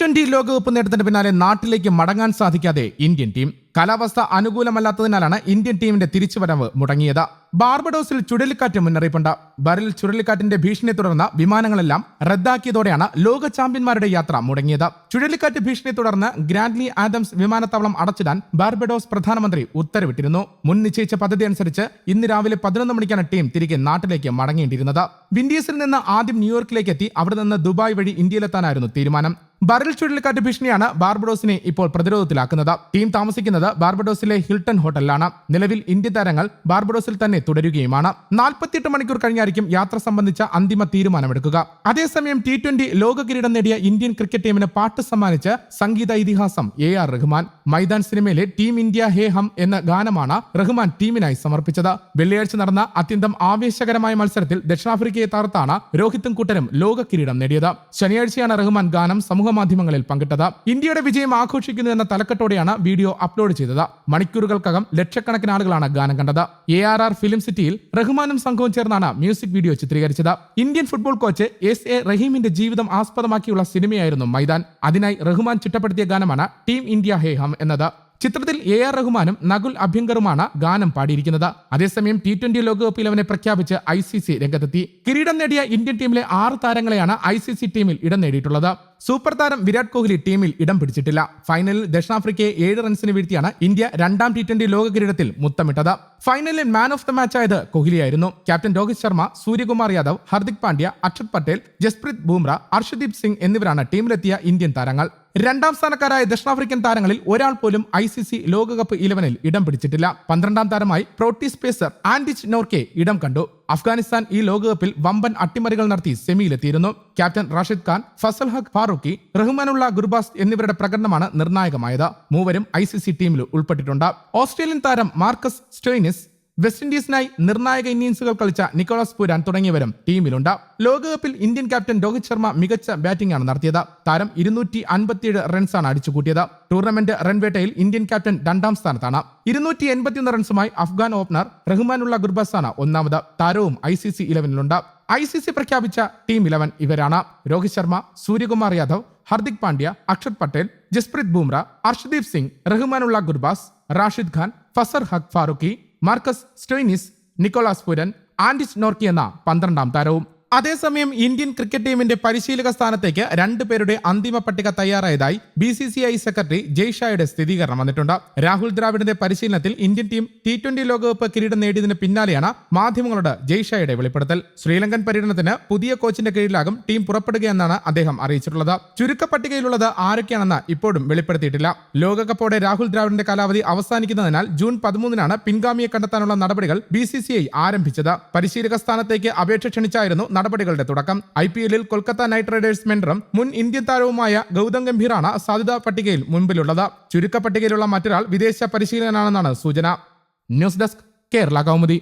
Twenty ലോകകപ്പ് നേട്ടത്തിന് പിന്നാലെ നാട്ടിലേക്ക് മടങ്ങാൻ സാധിക്കാതെ ഇന്ത്യൻ ടീം. കാലാവസ്ഥ അനുകൂലമല്ലാത്തതിനാലാണ് ഇന്ത്യൻ ടീമിന്റെ തിരിച്ചുവരവ് മുടങ്ങിയത്. ബാർബഡോസിൽ ചുഴലിക്കാറ്റ് മുന്നറിയിപ്പുണ്ട്. ബറിൽ ചുഴലിക്കാറ്റിന്റെ ഭീഷണിയെ തുടർന്ന് വിമാനങ്ങളെല്ലാം റദ്ദാക്കിയതോടെയാണ് ലോക ചാമ്പ്യന്മാരുടെ യാത്ര മുടങ്ങിയത്. ചുഴലിക്കാറ്റ് ഭീഷണിയെ തുടർന്ന് ഗ്രാൻഡ്ലി ആദംസ് വിമാനത്താവളം അടച്ചിടാൻ ബാർബഡോസ് പ്രധാനമന്ത്രി ഉത്തരവിട്ടിരുന്നു. മുൻ നിശ്ചയിച്ച പദ്ധതി അനുസരിച്ച് ഇന്ന് രാവിലെ പതിനൊന്ന് മണിക്കാണ് ടീം തിരികെ നാട്ടിലേക്ക് മടങ്ങേണ്ടിയിരുന്നത്. വിൻഡീസിൽ നിന്ന് ആദ്യം ന്യൂയോർക്കിലേക്ക് എത്തി അവിടെ നിന്ന് ദുബായ് വഴി ഇന്ത്യയിലെത്താനായിരുന്നു തീരുമാനം. ബറിൽ ചുഴലിക്കാറ്റ് ഭീഷണിയാണ് ബാർബഡോസിനെ ഇപ്പോൾ പ്രതിരോധത്തിലാക്കുന്നത്. ടീം താമസിക്കുന്നത് ബാർബഡോസിലെ ഹിൽട്ടൺ ഹോട്ടലിലാണ്. നിലവിൽ ഇന്ത്യൻ താരങ്ങൾ ബാർബഡോസിൽ തന്നെ തുടരുകയുമാണ്. നാൽപ്പത്തിയെട്ട് മണിക്കൂർ കഴിഞ്ഞായിരിക്കും യാത്ര സംബന്ധിച്ച അന്തിമ തീരുമാനമെടുക്കുക. അതേസമയം ടി ട്വന്റി ലോക കിരീടം നേടിയ ഇന്ത്യൻ ക്രിക്കറ്റ് ടീമിന് പാട്ട് സമ്മാനിച്ച് സംഗീത ഇതിഹാസം എ ആർ റഹ്മാൻ. മൈതാൻ സിനിമയിലെ ടീം ഇന്ത്യ ഹേ ഹം എന്ന ഗാനമാണ് റഹ്മാൻ ടീമിനായി സമർപ്പിച്ചത്. വെള്ളിയാഴ്ച നടന്ന അത്യന്തം ആവേശകരമായ മത്സരത്തിൽ ദക്ഷിണാഫ്രിക്കയെ തകർത്താണ് രോഹിത്തും കൂട്ടരും ലോക കിരീടം നേടിയത്. ശനിയാഴ്ചയാണ് റഹ്മാൻ ഗാനം സമൂഹ മാധ്യമങ്ങളിൽ പങ്കിട്ടത്. ഇന്ത്യയുടെ വിജയം ആഘോഷിക്കുന്നു എന്ന തലക്കെട്ടോടെയാണ് വീഡിയോ അപ്ലോഡ് ചെയ്തത്. മണിക്കൂറുകൾക്കകം ലക്ഷക്കണക്കിന് ആളുകളാണ് ഗാനം കണ്ടത്. എ ആർ ആർ ഫിലിം സിറ്റിയിൽ റഹ്മാനും സംഘവും ചേർന്നാണ് മ്യൂസിക് വീഡിയോ ചിത്രീകരിച്ചത്. Indian football coach S A റഹീമിന്റെ ജീവിതം ആസ്പദമാക്കിയുള്ള സിനിമയായിരുന്നു മൈതാൻ. അതിനായി റഹ്മാൻ ചിട്ടപ്പെടുത്തിയ ഗാനമാണ് ടീം ഇന്ത്യ ഹേ ഹം എന്നത്. ചിത്രത്തിൽ എ ആർ റഹ്മാനും നകുൽ അഭ്യങ്കറുമാണ് ഗാനം പാടിയിരിക്കുന്നത്. അതേസമയം ടി ട്വന്റി ലോകകപ്പിൽ അവനെ പ്രഖ്യാപിച്ച് ഐ സി സി രംഗത്തെത്തി. കിരീടം നേടിയ ഇന്ത്യൻ ടീമിലെ ആറ് താരങ്ങളെയാണ് ഐ സി സി ടീമിൽ ഇടം നേടിയിട്ടുള്ളത്. സൂപ്പർ താരം വിരാട് കോഹ്ലി ടീമിൽ ഇടം പിടിച്ചിട്ടില്ല. ഫൈനലിൽ ദക്ഷിണാഫ്രിക്കയെ ഏഴ് റൺസിന് വീഴ്ത്തിയാണ് ഇന്ത്യ രണ്ടാം ടി ട്വന്റി ലോക കിരീടത്തിൽ മുത്തമിട്ടത്. ഫൈനലിൽ മാൻ ഓഫ് ദ മാച്ച് ആയത് കോഹ്ലിയായിരുന്നു. ക്യാപ്റ്റൻ രോഹിത് ശർമ്മ സൂര്യകുമാർ യാദവ് ഹർദിക് പാണ്ഡ്യ അക്ഷത് പട്ടേൽ ജസ്പ്രീത് ബൂംറ അർഷദീപ് സിംഗ് എന്നിവരാണ് ടീമിലെത്തിയ ഇന്ത്യൻ താരങ്ങൾ. രണ്ടാം സ്ഥാനക്കാരായ ദക്ഷിണാഫ്രിക്കൻ താരങ്ങളിൽ ഒരാൾ പോലും ഐ സി സി ലോകകപ്പ് ഇലവനിൽ ഇടം പിടിച്ചിട്ടില്ല. പന്ത്രണ്ടാം താരമായി പ്രോട്ടി സ്പേസർ ആൻഡിച്ച് നോർക്കെ ഇടം കണ്ടു. അഫ്ഗാനിസ്ഥാൻ ഈ ലോകകപ്പിൽ വമ്പൻ അട്ടിമറികൾ നടത്തി സെമിയിലെത്തിയിരുന്നു. ക്യാപ്റ്റൻ റാഷിദ് ഖാൻ ഫസൽ ഹഖ് ഫാറൂഖി റഹ്മാനുള്ള ഗുർബാസ് എന്നിവരുടെ പ്രകടനമാണ് നിർണായകമായത്. മൂവരും ഐ സി സി ടീമിൽ ഉൾപ്പെട്ടിട്ടുണ്ട്. ഓസ്ട്രേലിയൻ താരം മാർക്കസ് സ്റ്റോയിനിസ് വെസ്റ്റ് ഇൻഡീസിനായി നിർണായക ഇന്നിംഗ്സുകൾ കളിച്ച നിക്കോളസ് പുരാൻ തുടങ്ങിയവരും ടീമിലുണ്ട്. ലോകകപ്പിൽ ഇന്ത്യൻ ക്യാപ്റ്റൻ രോഹിത് ശർമ്മ മികച്ച ബാറ്റിംഗ് ആണ് നടത്തിയത്. താരം ഇരുന്നൂറ്റി അൻപത്തിയേഴ് റൺസാണ് അടിച്ചുകൂട്ടിയത്. ടൂർണമെന്റ് റൺവേട്ടയിൽ ഇന്ത്യൻ ക്യാപ്റ്റൻ രണ്ടാം സ്ഥാനത്താണ്. ഇരുന്നൂറ്റി എൺപത്തിയൊന്ന് റൺസുമായി അഫ്ഗാൻ ഓപ്പണർ റഹ്മാനുള്ള ഗുർബാസാണ് ഒന്നാമത്. താരവും ഐ സി സി ഇലവനിലുണ്ട്. ഐ സി സി പ്രഖ്യാപിച്ച ടീം ഇലവൻ ഇവരാണ്. Rohit Sharma Suryakumar Yadav Hardik Pandya Axar Patel Jasprit Bumrah Arshdeep Singh Rahmanullah Gurbaz Rashid Khan Fazal Haq Farooqi Marcus Stoinis Nicholas Pooran Anrich Nortje എന്ന പന്ത്രണ്ടാം താരവും. അതേസമയം Indian cricket ടീമിന്റെ പരിശീലക സ്ഥാനത്തേക്ക് രണ്ടുപേരുടെ അന്തിമ പട്ടിക തയ്യാറായതായി B C C I secretary ജയ്ഷായുടെ സ്ഥിരീകരണം വന്നിട്ടുണ്ട്. രാഹുൽ ദ്രാവിഡിന്റെ പരിശീലനത്തിൽ ഇന്ത്യൻ ടീം ടി ട്വന്റി ലോകകപ്പ് കിരീടം നേടിയതിന് പിന്നാലെയാണ് മാധ്യമങ്ങളോട് ജയ്ഷായുടെ വെളിപ്പെടുത്തൽ. ശ്രീലങ്കൻ പര്യടനത്തിന് പുതിയ കോച്ചിന്റെ കീഴിലാകും ടീം പുറപ്പെടുകയെന്നാണ് അദ്ദേഹം അറിയിച്ചിട്ടുള്ളത്. ചുരുക്കപ്പട്ടികയിലുള്ളത് ആരൊക്കെയാണെന്ന് ഇപ്പോഴും വെളിപ്പെടുത്തിയിട്ടില്ല. ലോകകപ്പോടെ രാഹുൽ ദ്രാവിഡിന്റെ കാലാവധി അവസാനിക്കുന്നതിനാൽ ജൂൺ പതിമൂന്നിനാണ് പിൻഗാമിയെ കണ്ടെത്താനുള്ള നടപടികൾ ബി സി സി ഐ ആരംഭിച്ചത്. പരിശീലക സ്ഥാനത്തേക്ക് അപേക്ഷ ക്ഷണിച്ചായിരുന്നു നടപടികളുടെ തുടക്കം. ഐ പി എല്ലിൽ കൊൽക്കത്ത നൈറ്റ് റൈഡേഴ്സ് മെൻഡറും മുൻ ഇന്ത്യൻ താരവുമായ ഗൗതം ഗംഭീറാണ് സാധ്യതാ പട്ടികയിൽ മുൻപിലുള്ളത്. ചുരുക്കപ്പട്ടികയിലുള്ള മറ്റൊരാൾ വിദേശ പരിശീലകനാണെന്നാണ് സൂചന. News desk Kerala Kaumudi.